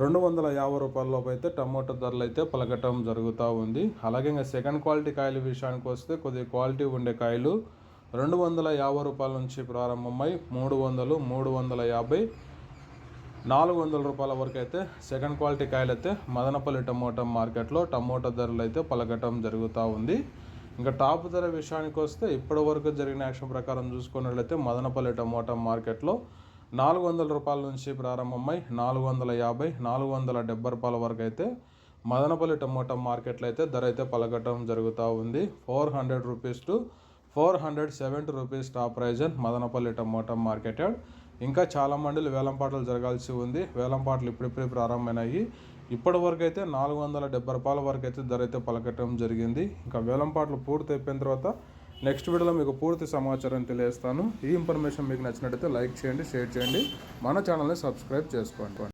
రెండు వందల యాభై రూపాయలలోపు అయితే టమోటా ధరలు అయితే పలకటం జరుగుతూ ఉంది. అలాగే ఇంకా సెకండ్ క్వాలిటీ కాయల విషయానికి వస్తే కొద్దిగా క్వాలిటీ ఉండే కాయలు రెండు వందల యాభై రూపాయల నుంచి ప్రారంభమై మూడు వందలు మూడు వందల యాభై నాలుగు వందల రూపాయల వరకు అయితే సెకండ్ క్వాలిటీ కాయలు అయితే మదనపల్లి టమోటా మార్కెట్లో టమోటా ధరలు అయితే పలకటం జరుగుతూ ఉంది. ఇంకా టాప్ ధర విషయానికి వస్తే ఇప్పటి వరకు జరిగిన యాక్షన్ ప్రకారం చూసుకున్నట్లయితే మదనపల్లి టమోటా మార్కెట్లో నాలుగు వందల రూపాయల నుంచి ప్రారంభమై నాలుగు వందల యాభై నాలుగు వందల డెబ్బై రూపాయల వరకు అయితే మదనపల్లి టమోటా మార్కెట్లో అయితే ధర అయితే పలకటం జరుగుతూ ఉంది. Four hundred rupees to four hundred seventy rupees top prize and Madanapalli tomato market ఇంకా చాలా మండలి వేలంపాటలు జరగాల్సి ఉంది. వేలంపాటలు ఇప్పుడిప్పుడే ప్రారంభమైనాయి. ఇప్పటి వరకు అయితే నాలుగు వందల డెబ్బై రూపాయల వరకు అయితే ధర అయితే పలకటం జరిగింది. ఇంకా వేలంపాట్లు పూర్తి అయిపోయిన తర్వాత నెక్స్ట్ వీడియోలో మీకు పూర్తి సమాచారం తెలియజేస్తాను. ఈ ఇన్ఫర్మేషన్ మీకు నచ్చినట్టయితే లైక్ చేయండి షేర్ చేయండి. మన ఛానల్ని సబ్స్క్రైబ్ చేసుకోండి.